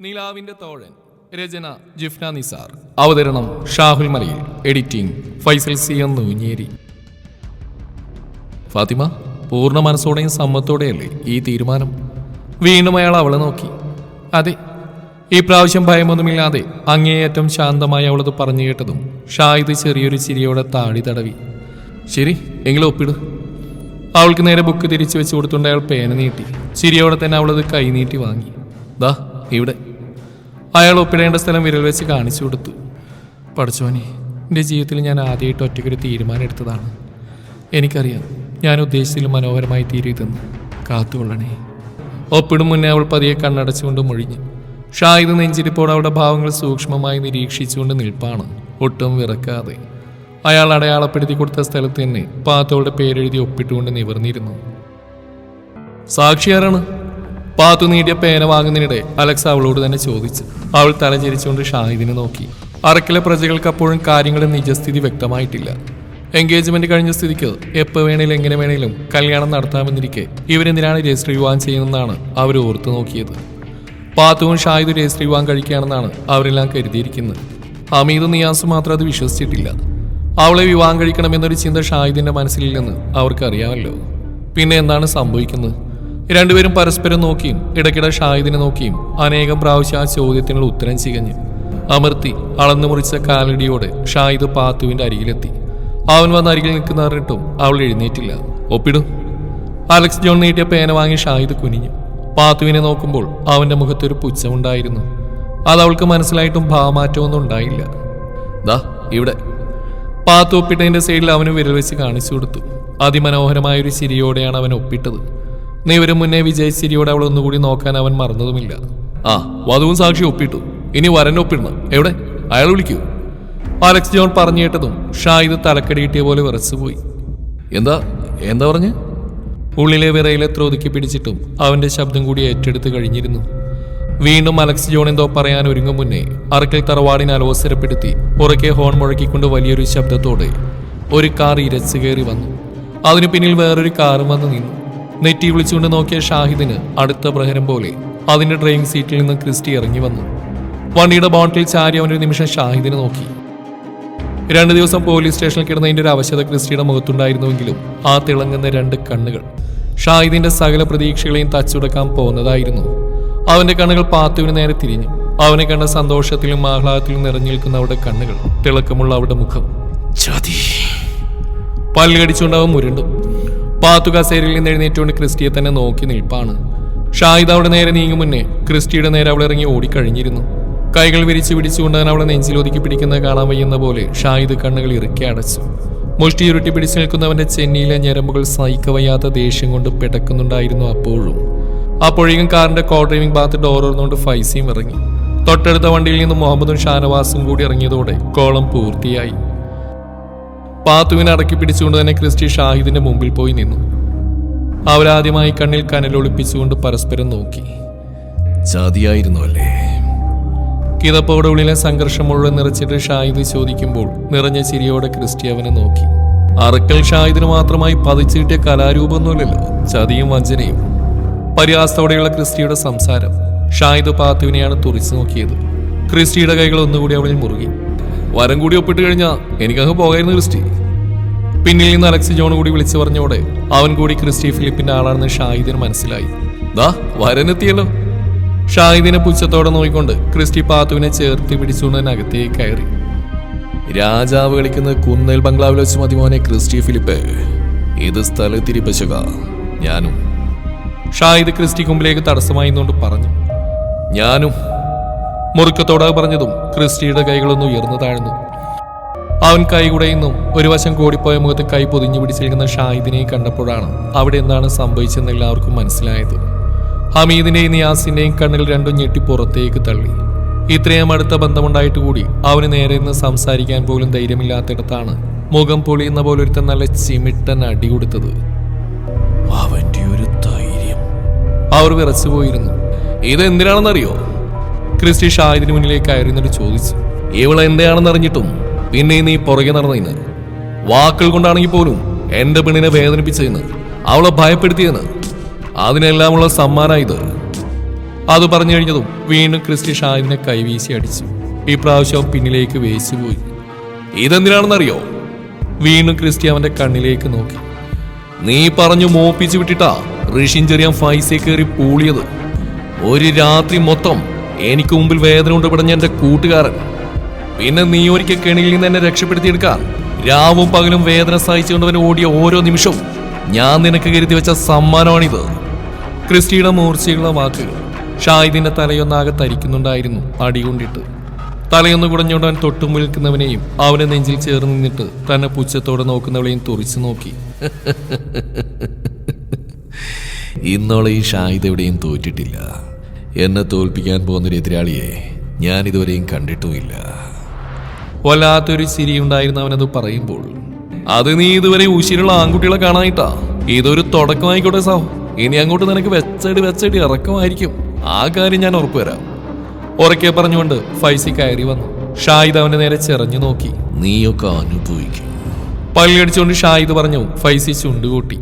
നിലാവിന്റെ തോഴൻ രചന ജിഫ്ന നിസാർ. അവതരണം Shahul Malayil. Editing Faisal C എന്നുഞ്ഞേരി നൂഞ്ഞേരി. ഫാത്തിമ പൂർണ മനസ്സോടെയും സമ്മത്തോടെയല്ലേ ഈ തീരുമാനം? വീണ്ടും അയാൾ അവളെ നോക്കി. അതെ ഈ പ്രാവശ്യം ഭയമൊന്നുമില്ലാതെ അങ്ങേയറ്റം ശാന്തമായി അവളത് പറഞ്ഞു കേട്ടതും ഷാഹിദ് ചെറിയൊരു ചിരിയോടെ താടി തടവി. ശരി എങ്കിലും ഒപ്പിട്. അവൾക്ക് നേരെ ബുക്ക് തിരിച്ചു വെച്ച് കൊടുത്തുകൊണ്ട് അയാൾ പേന നീട്ടി. ചിരിയോടെ തന്നെ അവളത് കൈനീട്ടി വാങ്ങി. ദാ ഇവിടെ. അയാൾ ഒപ്പിടേണ്ട സ്ഥലം വിരൽ വെച്ച് കാണിച്ചു കൊടുത്തു. പഠിച്ചോനെ എന്റെ ജീവിതത്തിൽ ഞാൻ ആദ്യമായിട്ട് ഒറ്റയ്ക്കൊരു തീരുമാനം എടുത്തതാണ്. എനിക്കറിയാം ഞാൻ ഉദ്ദേശിച്ചതിൽ മനോഹരമായി തീരുതെന്ന് കാത്തുകൊള്ളണേ. ഒപ്പിടും മുന്നേ അവൾ പതിയെ കണ്ണടച്ചുകൊണ്ട് മുഴിഞ്ഞു. ഷാഹിദ് നെഞ്ചിരിപ്പോൾ അവളുടെ ഭാവങ്ങൾ സൂക്ഷ്മമായി നിരീക്ഷിച്ചുകൊണ്ട് നിൽപ്പാണ് ഒട്ടും വിറക്കാതെ. അയാൾ അടയാളപ്പെടുത്തി കൊടുത്ത സ്ഥലത്ത് തന്നെ പാത്തോളുടെ പേരെഴുതി ഒപ്പിട്ടുകൊണ്ട് നിവർന്നിരുന്നു. സാക്ഷി ആരാണ് പാത്തു നീട്ടിയ പേന വാങ്ങുന്നതിനിടെ അലക്സ് അവളോട് തന്നെ ചോദിച്ചു. അവൾ തലചരിച്ചുകൊണ്ട് ഷാഹിദിനെ നോക്കി. അറക്കിലെ പ്രജകൾക്ക് അപ്പോഴും കാര്യങ്ങളുടെ നിജസ്ഥിതി വ്യക്തമായിട്ടില്ല. എൻഗേജ്മെന്റ് കഴിഞ്ഞ സ്ഥിതിക്ക് എപ്പോൾ വേണേലും എങ്ങനെ വേണേലും കല്യാണം നടത്താമെന്നിരിക്കെ ഇവരെന്തിനാണ് രജിസ്റ്റർ വിവാഹം ചെയ്യുന്നതെന്നാണ് അവർ ഓർത്തു നോക്കിയത്. പാത്തുവും ഷാഹിദും രജിസ്റ്റർ വിവാഹം കഴിക്കുകയാണെന്നാണ് അവരെല്ലാം കരുതിയിരിക്കുന്നത്. ഹമീദും നിയാസും മാത്രം അത് വിശ്വസിച്ചിട്ടില്ല. അവളെ വിവാഹം കഴിക്കണമെന്നൊരു ചിന്ത ഷാഹിദിന്റെ മനസ്സിലില്ലെന്ന് അവർക്കറിയാമല്ലോ. പിന്നെ എന്താണ് സംഭവിക്കുന്നത്? രണ്ടുപേരും പരസ്പരം നോക്കിയും ഇടയ്ക്കിടെ ഷാഹിദിനെ നോക്കിയും അനേകം പ്രാവശ്യം ആ ചോദ്യത്തിനുള്ള ഉത്തരം ചികഞ്ഞു. അമർത്തി അളന്നു മുറിച്ച കാലടിയോടെ ഷാഹിദ് പാത്തുവിന്റെ അരികിലെത്തി. അവൻ വന്ന അരികിൽ നിൽക്കുന്ന അറിഞ്ഞിട്ടും അവൾ എഴുന്നേറ്റില്ല. ഒപ്പിടും. അലക്സ് ജോൺ നീട്ടിയ പേന വാങ്ങി ഷാഹിദ് കുനിഞ്ഞു. പാത്തുവിനെ നോക്കുമ്പോൾ അവന്റെ മുഖത്തൊരു പുച്ഛമുണ്ടായിരുന്നു. അത് അവൾക്ക് മനസ്സിലായിട്ടും ഭാവമാറ്റമൊന്നും ഉണ്ടായില്ല. ദാ ഇവിടെ. പാത്തു ഒപ്പിട്ടതിന്റെ സൈഡിൽ അവന് വിരൽ വെച്ച് കാണിച്ചു കൊടുത്തു. അതിമനോഹരമായ ഒരു ചിരിയോടെയാണ് അവൻ ഒപ്പിട്ടത്. നീവരും മുന്നേ വിജയ് ചിരിയോടെ അവൾ ഒന്നുകൂടി നോക്കാൻ അവൻ മറന്നതുമില്ല. ആ വധുവും സാക്ഷി ഒപ്പിട്ടു. ഇനി വരൻ ഒപ്പിടണം. എവിടെ? അയാൾ വിളിക്കൂ. അലക്സ് ജോൺ പറഞ്ഞു കേട്ടതും ഷായിദ് തലക്കടി കിട്ടിയ പോലെ വിറച്ചുപോയി. എന്താ? എന്താ പറഞ്ഞ്? ഉള്ളിലെ വിറയിലെ ഒതുക്കി പിടിച്ചിട്ടും അവന്റെ ശബ്ദം കൂടി ഏറ്റെടുത്ത് കഴിഞ്ഞിരുന്നു. വീണ്ടും അലക്സ് ജോൺ എന്തോ പറയാൻ ഒരുങ്ങും മുന്നേ അറക്കൽ തറവാടിനെ അലോസരപ്പെടുത്തി ഉറക്കെ ഹോൺ മുഴക്കിക്കൊണ്ട് വലിയൊരു ശബ്ദത്തോടെ ഒരു കാർ ഇരച്ചു കയറി വന്നു. അതിനു പിന്നിൽ വേറൊരു കാറും വന്ന് നിന്നു. നെറ്റി വിളിച്ചുകൊണ്ട് നോക്കിയ ഷാഹിദിന് അടുത്ത പ്രഹരം പോലെ അതിന്റെ ഡ്രൈവിംഗ് സീറ്റിൽ നിന്ന് ക്രിസ്റ്റി ഇറങ്ങി വന്നു. വണ്ടിയുടെ ബോട്ടിൽ ചാരി അവനൊരു നിമിഷം ഷാഹിദിനെ നോക്കി. രണ്ട് ദിവസം പോലീസ് സ്റ്റേഷനിൽ കിടന്നതിന്റെ ഒരു അവശത ക്രിസ്റ്റിയുടെ മുഖത്തുണ്ടായിരുന്നുവെങ്കിലും ആ തിളങ്ങുന്ന രണ്ട് കണ്ണുകൾ ഷാഹിദിന്റെ സകല പ്രതീക്ഷകളെയും തച്ചുടക്കാൻ പോകുന്നതായിരുന്നു അവന്റെ കണ്ണുകൾ പാത്തുവിന് നേരെ തിരിഞ്ഞു. അവനെ കണ്ട സന്തോഷത്തിലും ആഹ്ലാദത്തിലും നിറഞ്ഞു നിൽക്കുന്ന അവരുടെ കണ്ണുകൾ തിളക്കമുള്ള അവരുടെ മുഖം. പല്ലുകടിച്ചുകൊണ്ട് അവൻ മുരണ്ടു. പാത്തു കസേരയിൽ നിന്ന് എഴുന്നേറ്റുകൊണ്ട് ക്രിസ്റ്റിയെ തന്നെ നോക്കി നിൽപ്പാണ്. ഷാഹിദ് അവിടെ നേരെ നീങ്ങും മുന്നേ ക്രിസ്റ്റിയുടെ നേരെ അവൾ ഇറങ്ങി ഓടിക്കഴിഞ്ഞിരുന്നു. കൈകൾ വിരിച്ചു പിടിച്ചുകൊണ്ട് തന്നെ അവളെ നെഞ്ചിലൊതുക്കി പിടിക്കുന്നത് കാണാൻ വയ്യുന്ന പോലെ ഷാഹിദ് കണ്ണുകൾ ഇറുക്കി അടച്ചു. മുഷ്ടി ഉരുട്ടി പിടിച്ചു നിൽക്കുന്നവന്റെ ചെന്നിയിലെ ഞരമ്പുകൾ സഹിക്കവയ്യാത്ത ദേഷ്യം കൊണ്ട് പിടക്കുന്നുണ്ടായിരുന്നു അപ്പോഴും. അപ്പോഴേക്കും കാറിന്റെ കോ ഡ്രൈവിംഗ് ഭാഗത്ത് ഡോർ തുറന്നുകൊണ്ട് ഫൈസിയും ഇറങ്ങി. തൊട്ടടുത്ത വണ്ടിയിൽ നിന്ന് മുഹമ്മദും ഷാനവാസും കൂടി ഇറങ്ങിയതോടെ കോളം പൂർത്തിയായി. പാത്തുവിനെ അടക്കി പിടിച്ചുകൊണ്ട് തന്നെ ക്രിസ്റ്റി ഷാഹിദിന്റെ മുമ്പിൽ പോയി നിന്നു. അവരാദ്യമായി കണ്ണിൽ കനലൊളിപ്പിച്ചുകൊണ്ട് പരസ്പരം നോക്കി. ചതിയായിരുന്നു അല്ലേ കിതപ്പോടെ ഉള്ളിലെ സംഘർഷം മുഴുവൻ നിറച്ചിട്ട് ഷാഹിദ് ചോദിക്കുമ്പോൾ നിറഞ്ഞ ചിരിയോടെ ക്രിസ്റ്റി അവനെ നോക്കി. അറക്കൽ ഷാഹിദിന് മാത്രമായി പതിച്ചു കിട്ടിയ കലാരൂപമൊന്നുമില്ലല്ലോ ചതിയും വഞ്ചനയും. പരിഹാസത്തോടെയുള്ള ക്രിസ്റ്റിയുടെ സംസാരം ഷാഹിദ് പാത്തുവിനെയാണ് തുറിച്ചു നോക്കിയത്. ക്രിസ്റ്റിയുടെ കൈകൾ ഒന്നുകൂടി അവളിൽ മുറുകി. വരം കൂടി ഒപ്പിട്ട് കഴിഞ്ഞാൽ എനിക്കങ്ങ് പോകായിരുന്നു ക്രിസ്റ്റി. പിന്നിൽ നിന്ന് അലക്സി ജോൺ കൂടി വിളിച്ചു പറഞ്ഞോടെ അവൻ കൂടി ക്രിസ്റ്റി ഫിലിപ്പിന്റെ ആളാണെന്ന് ഷാഹിദിന് മനസ്സിലായി. ദാ വരനെത്തിയല്ലോ ഷാഹിദിനെ പുച്ഛത്തോടെ നോക്കിക്കൊണ്ട് ക്രിസ്റ്റി പാത്തുവിനെ ചേർത്ത് പിടിച്ചുകൊണ്ട് തന്നെ അകത്തേക്ക് കയറി. രാജാവ് കളിക്കുന്ന കുന്നൽ ബംഗ്ലാവിൽ വെച്ച് മതി മോനെ ക്രിസ്റ്റി ഫിലിപ്പ്. ഇത് സ്ഥലത്തിരി പശുക. ഞാനും. ഷാഹിദ് ക്രിസ്റ്റി കുമ്പിലേക്ക് തടസ്സമായി നിന്നുകൊണ്ട് പറഞ്ഞു. ഞാനും. മുറുക്കത്തോടെ പറഞ്ഞതും ക്രിസ്റ്റിയുടെ കൈകളൊന്ന് ഉയർന്നു താഴ്ന്നു. അവൻ കൈകുടയുന്നു ഒരു വശം കൂടിപ്പോയ മുഖത്ത് കൈ പൊതിഞ്ഞു പിടിച്ചിരിക്കുന്ന ഷാഹിദിനെ കണ്ടപ്പോഴാണ് അവിടെ എന്താണ് സംഭവിച്ചതെന്ന് എല്ലാവർക്കും മനസ്സിലായത്. ഹമീദിനെയും നിയാസിന്റെയും കണ്ണിൽ രണ്ടും ഞെട്ടി പുറത്തേക്ക് തള്ളി. ഇത്രയും അടുത്ത ബന്ധമുണ്ടായിട്ട് കൂടി അവന് നേരെ നിന്ന് സംസാരിക്കാൻ പോലും ധൈര്യമില്ലാത്തിടത്താണ് മുഖം പൊളിയുന്ന പോലെ ഒരുത്തൻ നല്ല ചിമിട്ടൻ അടി കൊടുത്തത്. അവന്റെ ഒരു ധൈര്യം. അവർ വിറച്ചു പോയിരുന്നു ഇത് എന്തിനാണെന്നറിയോ ക്രിസ്റ്റി ഷാഹിദിന് മുന്നിലേക്ക് കയറി എന്നിട്ട് ചോദിച്ചു. ഇവൾ എന്തെയാണെന്ന് അറിഞ്ഞിട്ടും പിന്നെ നീ പുറകെ നടന്നതിന് വാക്കുകൾ കൊണ്ടാണെങ്കിൽ പോലും എന്റെ പെണ്ണിനെ വേദനിപ്പിച്ചതിന് അവളെ ഭയപ്പെടുത്തിയെന്ന്. അതിനെല്ലാമുള്ള സമ്മാനമായത് അത് പറഞ്ഞു കഴിഞ്ഞതും വീണ്ടും ക്രിസ്റ്റി ഷാഹിദിനെ കൈവീശി അടിച്ചു. ഈ പിന്നിലേക്ക് അവൻ പോയി ഇതെന്തിനാണെന്നറിയോ? വീണ്ടും ക്രിസ്റ്റി അവന്റെ കണ്ണിലേക്ക് നോക്കി. നീ പറഞ്ഞു മോപ്പിച്ചു വിട്ടിട്ടാ ഋഷിൻ ചെറിയാൻ ഫൈസേ കയറി പൂളിയത്. ഒരു രാത്രി മൊത്തം എനിക്ക് മുമ്പിൽ വേദന കൊണ്ട് പിടഞ്ഞ എന്റെ കൂട്ടുകാരൻ. പിന്നെ നീ ഒരിക്കൽ കെണിയിൽ നിന്ന് എന്നെ രക്ഷപ്പെടുത്തിയെടുക്കാൻ രാവും പകലും വേദന സഹിച്ചുകൊണ്ടവൻ ഓടിയ ഓരോ നിമിഷവും ഞാൻ നിനക്ക് കരുതി വെച്ച സമ്മാനമാണിത്. ക്രിസ്റ്റിയുടെ മൂർച്ചയുള്ള വാക്കുകൾ ഷാഹിദിന്റെ തലയൊന്നാകെ തരിക്കുന്നുണ്ടായിരുന്നു അടികൊണ്ടിട്ട്. തലയൊന്ന് കുടഞ്ഞുകൊണ്ട് അവൻ നിൽക്കുന്നവനെയും അവനെ നെഞ്ചിൽ ചേർന്ന് നിന്നിട്ട് തന്നെ പുച്ഛത്തോടെ നോക്കുന്നവളെയും തുറിച്ചു നോക്കി. ഇന്നോളെ ഈ ഷാഹിദ് എവിടെയും തോറ്റിട്ടില്ല. എന്നെ തോൽപ്പിക്കാൻ പോകുന്നൊരു എതിരാളിയെ ഞാൻ ഇതുവരെയും കണ്ടിട്ടുമില്ല. വല്ലാത്തൊരു ചിരിയുണ്ടായിരുന്നു അവനത് പറയുമ്പോൾ. അത് നീ ഇതുവരെ ഉശിരുള്ള ആൺകുട്ടികളെ കാണാനിട്ടാ? ഇതൊരു തുടക്കമായിക്കോട്ടെ സാഹു. ഇനി അങ്ങോട്ട് നിനക്ക് വെച്ചടി വെച്ചടി ഇറക്കമായിരിക്കും. ആ കാര്യം ഞാൻ ഉറപ്പുവരാം. ഉറക്കെ പറഞ്ഞുകൊണ്ട് ഫൈസി കയറി വന്നു. ഷാഹിദ് അവന്റെ നേരെ ചെറഞ്ഞു നോക്കി. നീയൊക്കെ അനുഭവിക്കും. പല്ലിയടിച്ചുകൊണ്ട് ഷാഹിദ് പറഞ്ഞു ഫൈസി ചുണ്ടുകൂട്ടി.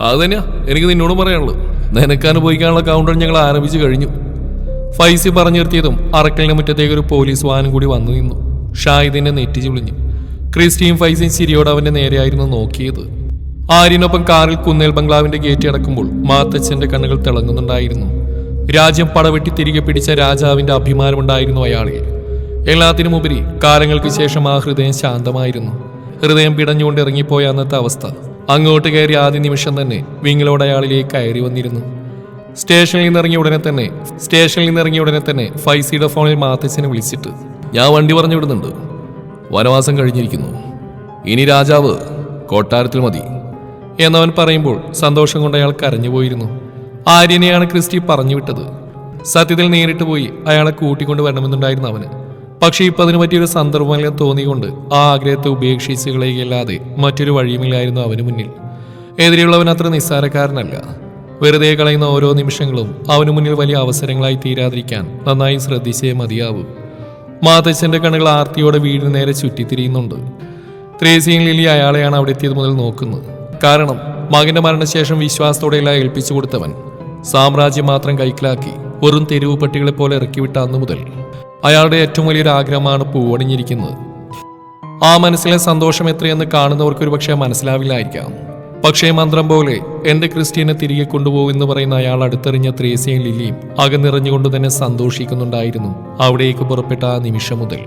അത് തന്നെയാ എനിക്ക് നിന്നോട് പറയാനുള്ളത്. നിനക്ക് അനുഭവിക്കാനുള്ള കൗണ്ടർ ഞങ്ങൾ ആരംഭിച്ചു കഴിഞ്ഞു. ഫൈസി പറഞ്ഞു നിർത്തിയതും അറക്കലിന് മുറ്റത്തേക്ക് ഒരു പോലീസ് വാഹനം കൂടി വന്നു നിന്നു. ഷാഹിദിനെ നെറ്റി ചുളിഞ്ഞു. ക്രിസ്റ്റിയും ഫൈസിയും ചിരിയോട് അവന്റെ നേരെയായിരുന്നു നോക്കിയത്. ആര്യനൊപ്പം കാറിൽ കുന്നേൽ ബംഗ്ലാവിന്റെ ഗേറ്റ് അടക്കുമ്പോൾ മാത്തച്ഛന്റെ കണ്ണുകൾ തിളങ്ങുന്നുണ്ടായിരുന്നു. രാജ്യം പടവെട്ടി തിരികെ പിടിച്ച രാജാവിന്റെ അഭിമാനമുണ്ടായിരുന്നു അയാളിൽ. എല്ലാത്തിനുമുപരി കാലങ്ങൾക്ക് ശേഷം ആ ഹൃദയം ശാന്തമായിരുന്നു. ഹൃദയം പിടഞ്ഞുകൊണ്ട് ഇറങ്ങിപ്പോയ അന്നത്തെ അവസ്ഥ. അങ്ങോട്ട് കയറി ആദ്യ നിമിഷം തന്നെ വിങ്ങിലോട് അയാളിലേക്ക് കയറി വന്നിരുന്നു. സ്റ്റേഷനിൽ നിന്നിറങ്ങിയ ഉടനെ തന്നെ സ്റ്റേഷനിൽ നിന്നിറങ്ങിയ ഉടനെ തന്നെ ഫൈസിയുടെ ഫോണിൽ മാത്തച്ഛനെ വിളിച്ചിട്ട് ഞാൻ വണ്ടി പറഞ്ഞു വിടുന്നുണ്ട്. വനവാസം കഴിഞ്ഞിരിക്കുന്നു. ഇനി രാജാവ് കൊട്ടാരത്തിൽ മതി. എന്നവൻ പറയുമ്പോൾ സന്തോഷം കൊണ്ട് അയാൾ കരഞ്ഞുപോയിരുന്നു ആര്യനെയാണ് ക്രിസ്റ്റി പറഞ്ഞു വിട്ടത്. സത്യത്തിൽ നേരിട്ട് പോയി അയാളെ കൂട്ടിക്കൊണ്ട് വരണമെന്നുണ്ടായിരുന്നു അവന്. പക്ഷേ ഇപ്പം അതിന് പറ്റിയൊരു സന്ദർഭമെല്ലാം തോന്നിക്കൊണ്ട് ആ ആഗ്രഹത്തെ ഉപേക്ഷിച്ച് കളയുകയല്ലാതെ മറ്റൊരു വഴിയുമില്ലായിരുന്നു അവന് മുന്നിൽ. എതിരെയുള്ളവൻ അത്ര നിസ്സാരക്കാരനല്ല. വെറുതെ കളയുന്ന ഓരോ നിമിഷങ്ങളും അവന് മുന്നിൽ വലിയ അവസരങ്ങളായി തീരാതിരിക്കാൻ നന്നായി ശ്രദ്ധിച്ചേ മതിയാവൂ. മാതച്ചന്റെ കണ്ണുകൾ ആർത്തിയോടെ വീടിന് നേരെ ചുറ്റിത്തിരിയുന്നുണ്ട്. ത്രേസിയും ലിലി അയാളെയാണ് അവിടെ എത്തിയത് മുതൽ നോക്കുന്നത്. കാരണം മകന്റെ മരണശേഷം വിശ്വാസത്തോടെയെല്ലാം ഏൽപ്പിച്ചു കൊടുത്തവൻ സാമ്രാജ്യം മാത്രം കൈക്കലാക്കി വെറും തെരുവ് പട്ടികളെ പോലെ ഇറക്കിവിട്ട അന്നു മുതൽ. അയാളുടെ ഏറ്റവും വലിയൊരു ആഗ്രഹമാണ് പൂവണിഞ്ഞിരിക്കുന്നത്. ആ മനസ്സിലെ സന്തോഷം എത്രയെന്ന് കാണുന്നവർക്ക് ഒരു പക്ഷേ മനസ്സിലാവില്ലായിരിക്കാം. പക്ഷേ മന്ത്രം പോലെ എന്റെ ക്രിസ്റ്റീനെ തിരികെ കൊണ്ടുപോകുമെന്ന് പറയുന്ന അയാൾ അടുത്തെറിഞ്ഞ ത്രേസ്യയും ലില്ലിയും അകന്നിറഞ്ഞുകൊണ്ട് തന്നെ സന്തോഷിക്കുന്നുണ്ടായിരുന്നു അവിടേക്ക് പുറപ്പെട്ട ആ നിമിഷം മുതൽ.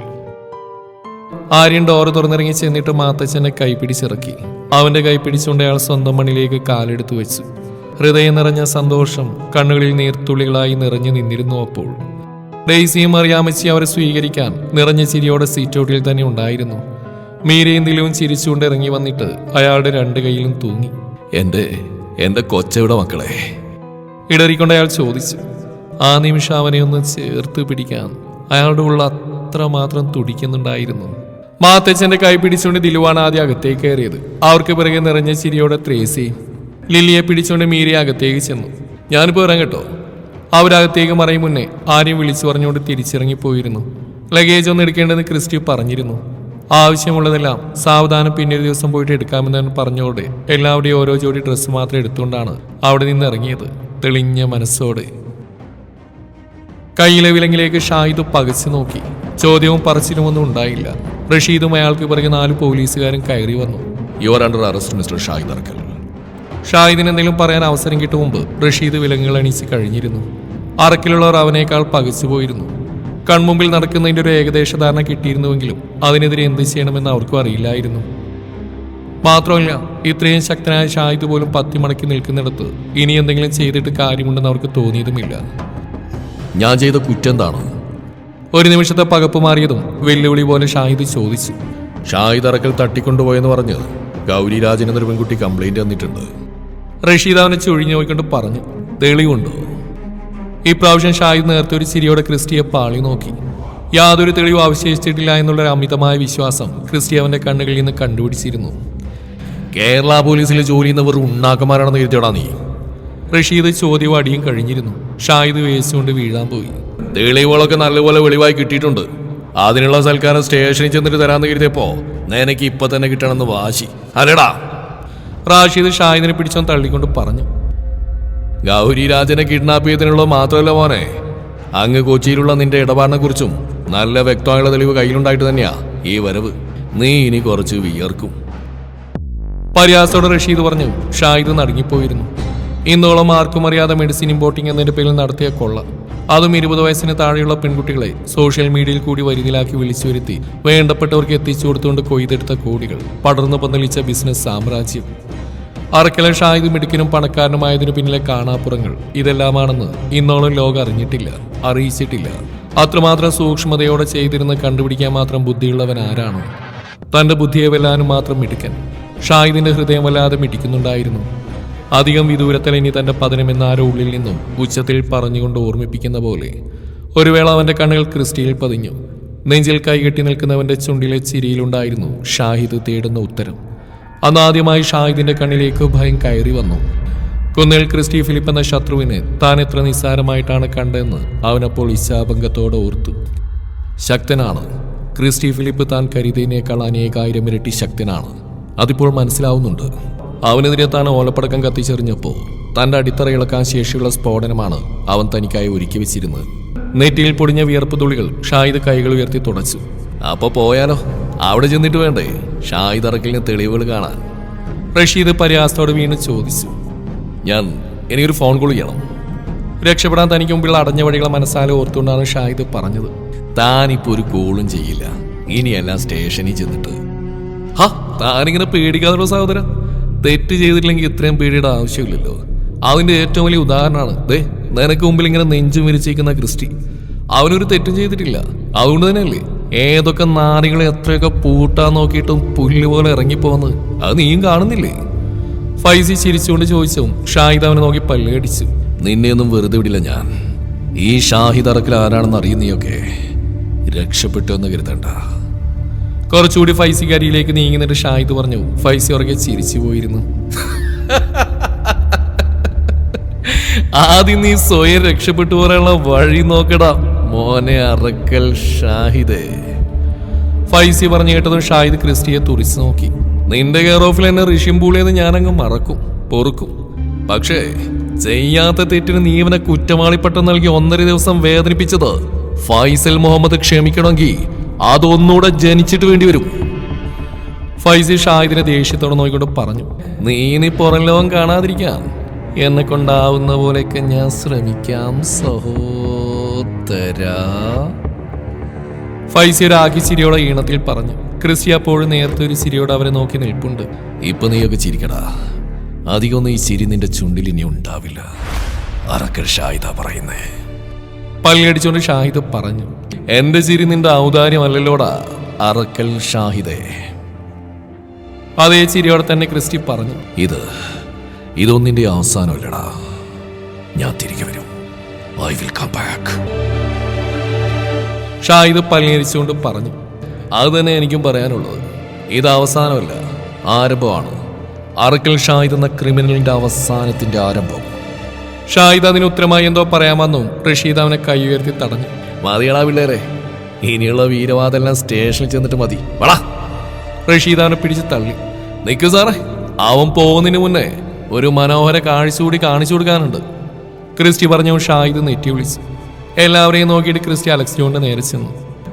ആര്യൻ ഡോറ് തുറന്നിറങ്ങി ചെന്നിട്ട് മാത്തച്ഛനെ കൈപിടിച്ചിറക്കി. അവന്റെ കൈ പിടിച്ചുകൊണ്ട് അയാൾ സ്വന്തം മണ്ണിലേക്ക് കാലെടുത്തു വെച്ചു. ഹൃദയം നിറഞ്ഞ സന്തോഷം കണ്ണുകളിൽ നീർത്തുള്ളികളായി നിറഞ്ഞു നിന്നിരുന്നു അപ്പോൾ. ഡെയ്സിയും അറിയാമച്ചി അവരെ സ്വീകരിക്കാൻ നിറഞ്ഞ ചിരിയോടെ സീറ്റോട്ടിൽ തന്നെ ഉണ്ടായിരുന്നു. മീരയും ദിലവും ചിരിച്ചുകൊണ്ട് ഇറങ്ങി വന്നിട്ട് അയാളുടെ രണ്ട് കൈയിലും തൂങ്ങി. എന്റെ എന്റെ കൊച്ചയുടെ മക്കളെ? ഇടറിക്കൊണ്ട് അയാൾ ചോദിച്ചു. ആ നിമിഷം അവനെ ഒന്ന് ചേർത്ത് പിടിക്കാൻ അയാളുടെ ഉള്ള അത്രമാത്രം തുടിക്കുന്നുണ്ടായിരുന്നു. മാത്തച്ഛന്റെ കൈ പിടിച്ചുകൊണ്ട് ദിലുവാണ് ആദ്യം അകത്തേക്ക് കയറിയത്. അവർക്ക് പിറകെ നിറഞ്ഞ ചിരിയോടെ ത്രേസി ലില്ലിയെ പിടിച്ചുകൊണ്ട് മീരയെ അകത്തേക്ക് ചെന്നു. ഞാനിപ്പോ ഇറങ്ങട്ടോ? കേട്ടോ അവരകത്തേക്ക് മറയും മുന്നേ ആരെയും വിളിച്ചു പറഞ്ഞുകൊണ്ട് തിരിച്ചിറങ്ങിപ്പോയിരുന്നു. ലഗേജ് ഒന്ന് എടുക്കേണ്ടെന്ന് ക്രിസ്റ്റി പറഞ്ഞിരുന്നു. ആവശ്യമുള്ളതെല്ലാം സാവധാനം പിന്നൊരു ദിവസം പോയിട്ട് എടുക്കാമെന്ന് പറഞ്ഞോടെ എല്ലാവരുടെയും ഓരോ ജോഡി ഡ്രസ്സ് മാത്രം എടുത്തുകൊണ്ടാണ് അവിടെ നിന്ന് ഇറങ്ങിയത്. തെളിഞ്ഞ മനസ്സോടെ. കയ്യിലെ വിലങ്ങിലേക്ക് ഷാഹിദ് പകച്ചു നോക്കി. ചോദ്യവും പറച്ചിലുമൊന്നും ഉണ്ടായില്ല. റഷീദും അയാൾക്ക് പിറകെ നാല് പോലീസുകാരും കയറി വന്നു. You are under arrest mister Shahid Arakkal. ഷാഹിദിന് എന്തെങ്കിലും പറയാൻ അവസരം കിട്ടും മുമ്പ് റഷീദ് വിലങ്ങുകൾ അണിച്ച് കഴിഞ്ഞിരുന്നു. അറക്കിലുള്ളവർ അവനേക്കാൾ പകച്ചുപോയിരുന്നു. കൺമുമ്പിൽ നടക്കുന്നതിന്റെ ഒരു ഏകദേശ ധാരണ കിട്ടിയിരുന്നുവെങ്കിലും അതിനെതിരെ എന്ത് ചെയ്യണമെന്ന് അവർക്കും അറിയില്ലായിരുന്നു. മാത്രമല്ല ഇത്രയും ശക്തനായ ഷാഹിദ് പോലും പത്തി മടക്കി നിൽക്കുന്നിടത്ത് ഇനി എന്തെങ്കിലും ചെയ്തിട്ട് കാര്യമുണ്ടെന്ന് അവർക്ക് തോന്നിയതുമില്ല. ഞാൻ ചെയ്ത കുറ്റം എന്താണോ ഒരു നിമിഷത്തെ പകപ്പ് മാറിയതും വെല്ലുവിളി പോലെ ഷാഹിദ് ചോദിച്ചു. ഷാഹിദ് അറക്കൽ തട്ടിക്കൊണ്ടുപോയെന്ന് പറഞ്ഞ് ഗൗരി രാജൻ എന്നൊരു പെൺകുട്ടി കംപ്ലൈന്റ് തന്നിട്ടുണ്ട്. റഷീദ് അവനെ ചൊഴിഞ്ഞു നോക്കിക്കൊണ്ട് പറഞ്ഞു തെളിവുണ്ടോ? ഈ പ്രാവശ്യം ഷാഹിദ് നേരത്തെ ഒരു ചിരിയോടെ ക്രിസ്റ്റിയെ പാളി നോക്കി. യാതൊരു തെളിവും അവശേഷിച്ചിട്ടില്ല എന്നുള്ള അമിതമായ വിശ്വാസം ക്രിസ്റ്റി അവന്റെ കണ്ണുകളിൽ നിന്ന് കണ്ടുപിടിച്ചിരുന്നു. കേരള പോലീസിൽ ജോലി ചെയ്യുന്നവർ ഉണ്ണാക്കന്മാരാണെന്ന് കരുതിയോടാ നീ? റഷീദ് ചോദ്യവും അടിയും കഴിഞ്ഞിരുന്നു. ഷായിദ് വേച്ചുകൊണ്ട് വീഴാൻ പോയി. തെളിവുകളൊക്കെ നല്ലപോലെ വെളിവായി കിട്ടിയിട്ടുണ്ട്. അതിനുള്ള സൽക്കാരം സ്റ്റേഷനിൽ ചെന്നിട്ട് തരാമെന്ന് കരുതിയപ്പോ നിനക്ക് ഇപ്പൊ തന്നെ കിട്ടണമെന്ന് വാശി. അല്ലടാ. റാഷീദ് ഷാഹിദിനെ പിടിച്ചോ തള്ളിക്കൊണ്ട് പറഞ്ഞു. ഗൗരി രാജനെ കിഡ്നാപ്പ് ചെയ്തതിനുള്ള മാത്രമല്ല മോനെ. അങ്ങ് കൊച്ചിയിലുള്ള നിന്റെ ഇടപാടിനെ കുറിച്ചും നല്ല വ്യക്തമായുള്ള തെളിവ് കയ്യിലുണ്ടായിട്ട് തന്നെയാ ഈ വരവ്. നീ ഇനി കുറച്ച് വിയർക്കും. പരിഹാസത്തോടെ റഷീദ് പറഞ്ഞു ഷാഹിദ് നടുങ്ങിപ്പോയിരുന്നു ഇന്നോളം ആർക്കും അറിയാതെ മെഡിസിൻ ഇമ്പോർട്ടിംഗ് എന്നതിന്റെ പേരിൽ നടത്തിയ കൊള്ള. അതും ഇരുപത് വയസ്സിന് താഴെയുള്ള പെൺകുട്ടികളെ സോഷ്യൽ മീഡിയയിൽ കൂടി വരിതിലാക്കി വിളിച്ചു വരുത്തി വേണ്ടപ്പെട്ടവർക്ക് എത്തിച്ചു കൊടുത്തുകൊണ്ട് കൊയ്തെടുത്ത കോടികൾ പടർന്നു പന്തലിച്ച ബിസിനസ് സാമ്രാജ്യം. അറക്കലെ ഷാഹിദ് മിടുക്കിനും പണക്കാരനുമായതിനു പിന്നിലെ കാണാപ്പുറങ്ങൾ ഇതെല്ലാമാണെന്ന് ഇന്നോളം ലോകം അറിഞ്ഞിട്ടില്ല അറിയിച്ചിട്ടില്ല. അത്രമാത്രം സൂക്ഷ്മതയോടെ ചെയ്തിരുന്ന് കണ്ടുപിടിക്കാൻ മാത്രം ബുദ്ധിയുള്ളവൻ ആരാണോ? തന്റെ ബുദ്ധിയെ വെല്ലാനും മാത്രം മിടുക്കൻ. ഷാഹിദിന്റെ ഹൃദയം വല്ലാതെ മിടിക്കുന്നുണ്ടായിരുന്നു. അധികം വിദൂരത്തിൽ ഇനി തന്റെ പതനമെന്ന ആരോ ഉള്ളിൽ നിന്നും ഉച്ചത്തിൽ പറഞ്ഞുകൊണ്ട് ഓർമ്മിപ്പിക്കുന്ന പോലെ ഒരു വേള അവന്റെ കണ്ണുകൾ ക്രിസ്റ്റിയിൽ പതിഞ്ഞു. നെഞ്ചിൽ കൈകെട്ടി നിൽക്കുന്നവന്റെ ചുണ്ടിലെ ചിരിയിലുണ്ടായിരുന്നു ഷാഹിദ് തേടുന്ന ഉത്തരം. അന്നാദ്യമായി ഷാഹിദിന്റെ കണ്ണിലേക്ക് ഭയം കയറി വന്നു. കുന്നേൽ ക്രിസ്റ്റി ഫിലിപ്പ് എന്ന ശത്രുവിനെ താൻ എത്ര നിസ്സാരമായിട്ടാണ് കണ്ടതെന്ന് അവനപ്പോൾ ഇച്ഛാഭംഗത്തോടെ ഓർത്തു. ശക്തനാണ്. ക്രിസ്റ്റി ഫിലിപ്പ് താൻ കരുതിയതിനേക്കാൾ അനേകായിരം ഇരട്ടി ശക്തനാണ്. അതിപ്പോൾ മനസ്സിലാവുന്നുണ്ട്. അവനെതിരെ താൻ ഓലപ്പടക്കം കത്തിച്ചെറിഞ്ഞപ്പോൾ തന്റെ അടിത്തറ ഇളക്കാൻ ശേഷിയുള്ള സ്ഫോടനമാണ് അവൻ തനിക്കായി ഒരുക്കി വെച്ചിരുന്നത്. നെറ്റിയിൽ പൊടിഞ്ഞ വിയർപ്പ് തുള്ളികൾ ഷായിദ് കൈകൾ ഉയർത്തി തുടച്ചു. അപ്പോൾ പോയാലോ? അവിടെ ചെന്നിട്ട് വേണ്ടേ? ഷാഹിദ് അറക്കലിന് തെളിവുകൾ കാണാൻ. റഷീദ് പരിഹാസത്തോട് വീണ് ചോദിച്ചു. ഞാൻ എനിക്കൊരു ഫോൺ കോൾ ചെയ്യണം. രക്ഷപ്പെടാൻ തനിക്ക് മുമ്പുള്ള അടഞ്ഞ വഴികളെ മനസ്സാലെ ഓർത്തുകൊണ്ടാണ് ഷാഹിദ് പറഞ്ഞത്. താനിപ്പോ ഒരു കോളും ചെയ്യില്ല. ഇനിയല്ല സ്റ്റേഷനിൽ ചെന്നിട്ട്. ഹാ താനിങ്ങനെ പേടിക്കാതുള്ള സഹോദര. തെറ്റ് ചെയ്തിട്ടില്ലെങ്കിൽ ഇത്രയും പേടിയുടെ ആവശ്യമില്ലല്ലോ. അതിന്റെ ഏറ്റവും വലിയ ഉദാഹരണമാണ് ദേ നിനക്ക് മുമ്പിൽ ഇങ്ങനെ നെഞ്ചും വിരിച്ചിരിക്കുന്ന ക്രിസ്റ്റി. അവനൊരു തെറ്റും ചെയ്തിട്ടില്ല. അതുകൊണ്ട് തന്നെയല്ലേ? ഏതൊക്കെ നാരികളെ എത്രയൊക്കെ പൂട്ടാൻ നോക്കിയിട്ടും പുല്ല് പോലെ ഇറങ്ങിപ്പോന്ന് അത് നീയും കാണുന്നില്ലേ? ഫൈസി ചിരിച്ചുകൊണ്ട് ചോദിച്ചു ഷാഹിദ് അവനെ നോക്കി പല്ലുകടിച്ചു നിന്നെയൊന്നും വെറുതെ വിടില്ല ഞാൻ. ഈ ഷാഹിദ് അറക്കൽ ആരാണെന്ന് അറിയുന്നീയൊക്കെ രക്ഷപ്പെട്ടു എന്ന് കരുതണ്ട. കുറച്ചുകൂടി ഫൈസിക്ക് അരിയിലേക്ക് നീങ്ങുന്നിട്ട് ഷാഹിദ് പറഞ്ഞു ഫൈസി ഉറക്കെ ചിരിച്ചു പോയിരുന്നു. ആദ്യം നീ സ്വയം രക്ഷപ്പെട്ടു പോരാനുള്ള വഴി നോക്കടാ മോനെ അറക്കൽ ഷാഹിദേ. ഫൈസി പറഞ്ഞു കേട്ടതും ഷാഹിദ് ക്രിസ്റ്റിയെ തുറിച്ചു നോക്കി. നിന്റെ കെയർ ഓഫിൽ എന്നെ ഋഷിം പൂളിയെന്ന് ഞാനങ്ങ് മറക്കും പൊറുക്കും. പക്ഷേ ചെയ്യാത്ത തെറ്റിന് നീ ഇവനെ കുറ്റവാളിപ്പട്ടം നൽകി ഒന്നര ദിവസം വേദനിപ്പിച്ചത് ഫൈസൽ മുഹമ്മദ് ക്ഷമിക്കണമെങ്കിൽ അതൊന്നുകൂടെ ജനിച്ചിട്ട് വേണ്ടി വരും. ഫൈസി ഷാഹിദിനെ ദേഷ്യത്തോടെ നോക്കിക്കൊണ്ട് പറഞ്ഞു നീ നീ പുറം ലോകം കാണാതിരിക്കാൻ എന്നെ കൊണ്ടാവുന്ന പോലെയൊക്കെ ഞാൻ ശ്രമിക്കാം സഹോദര. ഫൈസി ആകെ ചിരിയോടെ ഈണത്തിൽ പറഞ്ഞു. ക്രിസ്റ്റി അപ്പോഴും നേരത്തെ ഒരു ചിരിയോടെ അവരെ നോക്കി നിൽപ്പുണ്ട്. ഇപ്പൊ നീയൊക്കെ ചിരിക്കടാ. അധികമൊന്നും ഈ ചിരി നിന്റെ ചുണ്ടിൽ ഇനി ഉണ്ടാവില്ല. അറക്കൽ ഷായിദ പറയുന്നേ. പല്ലടിച്ചുകൊണ്ട് ഷാഹിദ് പറഞ്ഞു. എന്റെ ചിരി നിന്റെ ഔദാര്യമല്ലല്ലോടാ അറക്കൽ ഷാഹിദേ. അതേ ചിരിയോടെ തന്നെ ക്രിസ്റ്റി പറഞ്ഞു. ഇത് ഇതൊന്നിന്റെ അവസാനമല്ലടാ. ഞാൻ തിരികെ വരും. I will come back Shahid പല്ലിരിച്ചുകൊണ്ട് പറഞ്ഞു. അത് തന്നെ എനിക്കും പറയാനുള്ളത്. ഇത് അവസാനമല്ല ആരംഭമാണ്. അറക്കൽ ഷാഹിദ് എന്ന ക്രിമിനലിന്റെ അവസാനത്തിന്റെ ആരംഭം. ഷാഹിദ് അതിന് ഉത്തരമായി എന്തോ പറയാമെന്നും റഷീദ് അവനെ കൈ ഉയർത്തി തടഞ്ഞു. മതിയടാ പിള്ളേരെ. ഇനിയുള്ള വീരവാദെല്ലാം സ്റ്റേഷനിൽ ചെന്നിട്ട് മതി. വളാ റഷീദ് അവനെ പിടിച്ച് തള്ളി. നിൽക്കൂ സാറേ അവൻ പോകുന്നതിന് മുന്നേ ഒരു മനോഹര കാഴ്ച കൂടി കാണിച്ചു കൊടുക്കാനുണ്ട്. ക്രിസ്റ്റി പറഞ്ഞു ഷാഹിദ് നെറ്റി വിളിച്ചു. എല്ലാവരെയും നോക്കിയിട്ട് ക്രിസ്റ്റി അലക്സ് ജോണിന്റെ നേരെ ചെന്നു.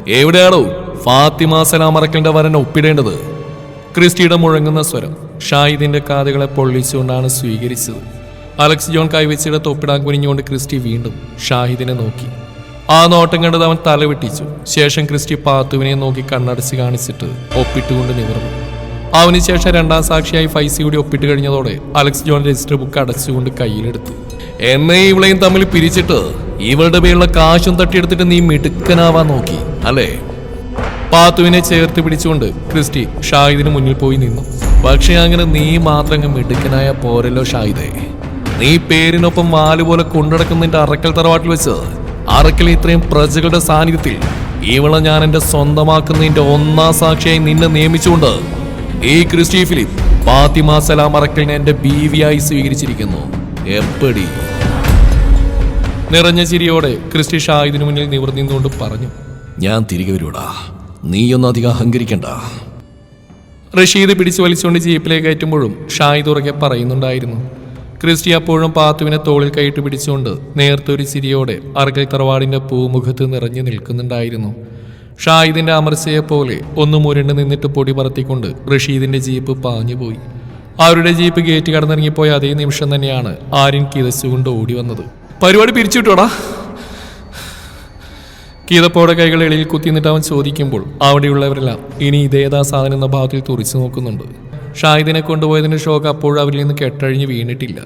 എവിടെയാണോ ഫാത്തിമ സലാം അറക്കലിന്റെ വരൻ ഒപ്പിടേണ്ടത്? ക്രിസ്റ്റിയുടെ മുഴങ്ങുന്ന സ്വരം ഷാഹിദിന്റെ കാതുകളെ പൊള്ളിച്ചുകൊണ്ടാണ് സ്വീകരിച്ചത്. അലക്സ് ജോൺ കൈവച്ചിയുടെ തൊപ്പിടാൻ കുനിഞ്ഞുകൊണ്ട് ക്രിസ്റ്റി വീണ്ടും ഷാഹിദിനെ നോക്കി. ആ നോട്ടം കണ്ടത് അവൻ തലവെട്ടിച്ചു ശേഷം ക്രിസ്റ്റി പാത്തുവിനെ നോക്കി കണ്ണടച്ച് കാണിച്ചിട്ട് ഒപ്പിട്ടുകൊണ്ട് നിവർന്നു. അവന് ശേഷം രണ്ടാം സാക്ഷിയായി ഫൈസി കൂടി ഒപ്പിട്ട് കഴിഞ്ഞതോടെ അലക്സ് ജോൺ രജിസ്റ്റർ ബുക്ക് അടച്ചുകൊണ്ട് കയ്യിലെടുത്തു. എന്നെ ഇവളെയും തമ്മിൽ പിരിച്ചിട്ട് ഇവളുടെ പേരുള്ള കാശും തട്ടിയെടുത്തിട്ട് നീ മിടുക്കനാവാൻ നോക്കി അല്ലേ? പാത്തുവിനെ ചേർത്ത് പിടിച്ചുകൊണ്ട് ക്രിസ്റ്റി ഷാഹിദിന് മുന്നിൽ പോയി നിന്നു. പക്ഷെ അങ്ങനെ നീ മാത്രം മിടുക്കനായ പോരല്ലോ ഷാഹിദേ. നീ പേരിനൊപ്പം വാലുപോലെ കൊണ്ടുനടക്കുന്നതിന്റെ അറക്കൽ തറവാട്ടിൽ വെച്ച് അറക്കൽ ഇത്രയും പ്രജകളുടെ സാന്നിധ്യത്തിൽ ഇവളെ ഞാൻ എന്റെ സ്വന്തമാക്കുന്നതിന്റെ ഒന്നാം സാക്ഷിയായി നിന്നെ നിയമിച്ചുകൊണ്ട് ഈ ക്രിസ്റ്റി ഫിലിപ്പ് ഫാത്തിമ സലാം അറക്കലിനെ എന്റെ ബീവിയായി സ്വീകരിച്ചിരിക്കുന്നു. എപ്പടി? നിറഞ്ഞ ചിരിയോടെ ക്രിസ്റ്റി ഷാഹിദിനു മുന്നിൽ നിവർന്നിന്നുകൊണ്ട് പറഞ്ഞു. ഞാൻ തിരികെ വരൂടാ നീയൊന്നും അധികം അഹങ്കരിക്കണ്ട. റഷീദ് പിടിച്ചു വലിച്ചുകൊണ്ട് ജീപ്പിലേക്ക് കയറ്റുമ്പോഴും ഷാഹിദ് ഉറക്കെ പറയുന്നുണ്ടായിരുന്നു. ക്രിസ്റ്റി അപ്പോഴും പാത്തുവിനെ തോളിൽ കൈയിട്ട് പിടിച്ചുകൊണ്ട് നേർത്തൊരു ചിരിയോടെ അറകൽ തറവാടിന്റെ പൂമുഖത്ത് നിറഞ്ഞു നിൽക്കുന്നുണ്ടായിരുന്നു. ഷാഹിദിന്റെ അമർച്ചയെ പോലെ ഒന്നും ഉരുണ്ട് നിന്നിട്ട് പൊടി പറത്തിക്കൊണ്ട് റഷീദിന്റെ ജീപ്പ് പാഞ്ഞുപോയി അവരുടെ ജീപ്പ് ഗേറ്റ് കടന്നിറങ്ങിപ്പോയ അതേ നിമിഷം തന്നെയാണ് ആര്യൻ കിതച്ചുകൊണ്ട് ഓടി വന്നത്. പരിപാടി പിരിച്ചു പിരിച്ചുവിട്ടോടാ. കീതപ്പോടെ കൈകൾ എളിയിൽ കുത്തിന്നിട്ട് അവൻ ചോദിക്കുമ്പോൾ അവിടെയുള്ളവരെല്ലാം ഇനി ഇതേതാ സാധനം എന്ന ഭാവത്തിൽ തുറിച്ചു നോക്കുന്നുണ്ട്. ഷാഹിദിനെ കൊണ്ടുപോയതിന്റെ ഷോക്ക് അപ്പോഴും അവരിൽ നിന്ന് കെട്ടഴിഞ്ഞ് വീണിട്ടില്ല.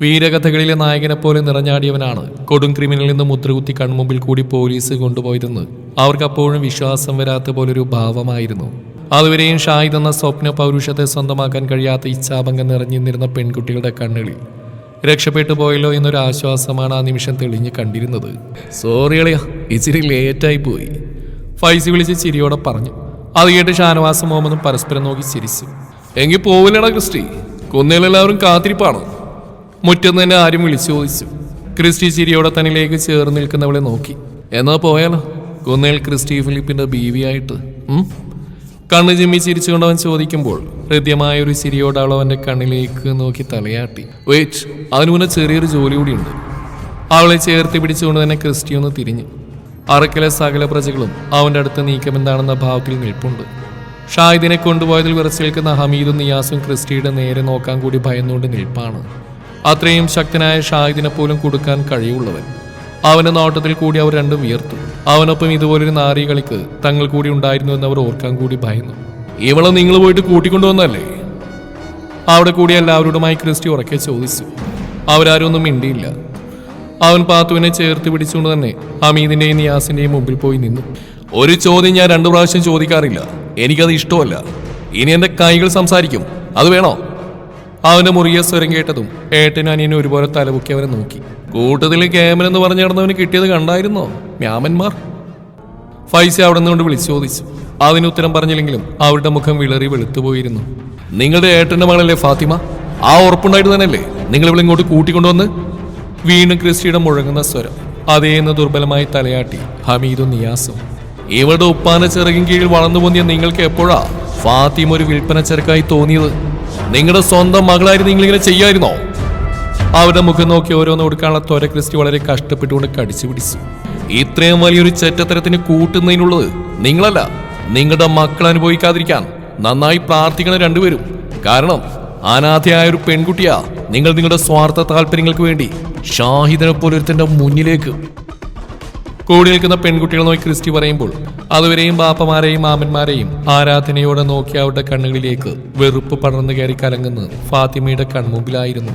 വീരകഥകളിലെ നായകനെ പോലെ നിറഞ്ഞാടിയവനാണ് കൊടും ക്രിമിനലിൽ നിന്ന് മുദ്രകുത്തി കൺമുമ്പിൽ കൂടി പോലീസ് കൊണ്ടുപോയതെന്ന് അവർക്ക് അപ്പോഴും വിശ്വാസം വരാത്ത പോലൊരു ഭാവമായിരുന്നു. അതുവരെയും ഷാഹിദ് എന്ന സ്വപ്ന പൗരുഷത്തെ സ്വന്തമാക്കാൻ കഴിയാത്ത ഇച്ഛാഭംഗം നിറഞ്ഞിരുന്ന പെൺകുട്ടികളുടെ കണ്ണുകളിൽ രക്ഷപ്പെട്ടു പോയല്ലോ എന്നൊരു ആശ്വാസമാണ് ആ നിമിഷം തെളിഞ്ഞ് കണ്ടിരുന്നത്. സോറി അളിയ ഇച്ചിരി ലേറ്റായി പോയി. ഫൈസി വിളിച്ച് ചിരിയോടെ പറഞ്ഞു. അത് കേട്ട് ഷാനവാസും മുഹമ്മദും പരസ്പരം നോക്കി ചിരിച്ചു. എങ്കിൽ പോവില്ലടാ ക്രിസ്റ്റി കുന്നേലെല്ലാവരും കാത്തിരിപ്പാണ്. മുറ്റം തന്നെ ആരും വിളിച്ചു ചോദിച്ചു. ക്രിസ്റ്റി ചിരിയോടെ തന്നിലേക്ക് ചേർന്ന് നിൽക്കുന്നവളെ നോക്കി. എന്നാ പോയാലോ കുന്നേൽ ക്രിസ്റ്റി ഫിലിപ്പിന്റെ ബീവിയായിട്ട്? കണ്ണ് ചിമ്മി ചിരിച്ചുകൊണ്ട് അവൻ ചോദിക്കുമ്പോൾ ഹൃദ്യമായ ഒരു ചിരിയോടെ അവന്റെ കണ്ണിലേക്ക് നോക്കി തലയാട്ടി. വെയിറ്റ് അതിനു മുന്നേ ചെറിയൊരു ജോലി കൂടിയുണ്ട്. അവളെ ചേർത്ത് പിടിച്ചുകൊണ്ട് തന്നെ ക്രിസ്റ്റി ഒന്ന് തിരിഞ്ഞു. അറക്കിലെ സകല പ്രജകളും അവന്റെ അടുത്ത് നീക്കമെന്താണെന്ന ഭാവത്തിൽ നിൽപ്പുണ്ട്. ഷാഹിദിനെ കൊണ്ടുപോയതിൽ വിറച്ചു നിൽക്കുന്ന ഹമീദും നിയാസും ക്രിസ്റ്റിയുടെ നേരെ നോക്കാൻ കൂടി ഭയന്നുകൊണ്ട് നിൽപ്പാണ്. അത്രയും ശക്തനായ ഷാഹിദിനെ പോലും കൊടുക്കാൻ കഴിവുള്ളവൻ. അവന്റെ നോട്ടത്തിൽ കൂടി അവർ രണ്ടും വിയർത്തു. അവനൊപ്പം ഇതുപോലൊരു നാരി കളിക്ക് തങ്ങൾ കൂടി ഉണ്ടായിരുന്നു എന്ന് അവർ ഓർക്കാൻ കൂടി ഭയന്നു. ഇവളെ നിങ്ങൾ പോയിട്ട് കൂട്ടിക്കൊണ്ടുവന്നല്ലേ അവിടെ കൂടി എല്ലാവരോടുമായി ക്രിസ്റ്റി ഉറക്കെ ചോദിച്ചു. അവരാരും ഒന്നും മിണ്ടിയില്ല. അവൻ പാത്തുവിനെ ചേർത്ത് പിടിച്ചുകൊണ്ട് തന്നെ അമീദിന്റെയും നിയാസിന്റെയും മുമ്പിൽ പോയി നിന്നു. ഒരു ചോദ്യം ഞാൻ രണ്ടു പ്രാവശ്യം ചോദിക്കാറില്ല. എനിക്കത് ഇഷ്ടമല്ല. ഇനി എന്റെ കൈകൾ സംസാരിക്കും. അത് വേണോ? അവന്റെ മുറിയ സ്വരം കേട്ടതും ഏട്ടനും അനിയനും ഒരുപോലെ തലപൊക്കി അവനെ നോക്കി. കൂട്ടത്തിൽ കേമൻ എന്ന് പറഞ്ഞു നടന്നവന് കിട്ടിയത് കണ്ടായിരുന്നോ? മ്യാമന്മാർ? ഫൈസ അവിടെ നിന്നുകൊണ്ട് വിളിച്ചു ചോദിച്ചു. അതിന് ഉത്തരം പറഞ്ഞില്ലെങ്കിലും അവരുടെ മുഖം വിളറി വെളുത്തുപോയിരുന്നു നിങ്ങളുടെ ഏട്ടന്റെ മകളല്ലേ ഫാത്തിമ? ആ ഉറപ്പുണ്ടായിട്ട് തന്നെയല്ലേ നിങ്ങൾ ഇവിടെ ഇങ്ങോട്ട് കൂട്ടിക്കൊണ്ടുവന്ന് വീണ്ടും ക്രിസ്റ്റിയുടെ മുഴങ്ങുന്ന സ്വരം. അതേ അതേന്ന് ദുർബലമായി തലയാട്ടി ഹമീദും നിയാസും. ഇവരുടെ ഉപ്പാന ചിറകിൻ കീഴിൽ വളർന്നു പൊന്നിയ നിങ്ങൾക്ക് എപ്പോഴാ ഫാത്തിമ ഒരു വിൽപ്പന ചെറുക്കായി തോന്നിയത്? നിങ്ങളുടെ സ്വന്തം മകളായിരുന്നു നിങ്ങളിങ്ങനെ ചെയ്യായിരുന്നോ? അവരുടെ മുഖം നോക്കി ഓരോന്ന് കൊടുക്കാനുള്ള ത്വര ക്രിസ്റ്റി വളരെ കഷ്ടപ്പെട്ടുകൊണ്ട് കടിച്ചു പിടിച്ചു. ഇത്രയും വലിയൊരു ചെറ്റത്തരത്തിന് കൂട്ടുന്നതിനുള്ളത് നിങ്ങളല്ല. നിങ്ങളുടെ മക്കൾ അനുഭവിക്കാതിരിക്കാൻ നന്നായി പ്രാർത്ഥിക്കണം രണ്ടുപേരും. കാരണം അനാഥയായ ഒരു പെൺകുട്ടിയാ നിങ്ങൾ നിങ്ങളുടെ സ്വാർത്ഥ താല്പര്യങ്ങൾക്ക് വേണ്ടി ഷാഹിദിനെ പോലൊരുത്തന്റെ മുന്നിലേക്ക്. കൂടി നിൽക്കുന്ന പെൺകുട്ടികൾ നോക്കി ക്രിസ്റ്റി പറയുമ്പോൾ അതുവരെയും ബാപ്പമാരെയും മാമന്മാരെയും ആരാധനയോടെ നോക്കി അവരുടെ കണ്ണുകളിലേക്ക് വെറുപ്പ് പടർന്നു കയറി കലങ്ങുന്ന ഫാത്തിമയുടെ കൺമുമ്പിലായിരുന്നു.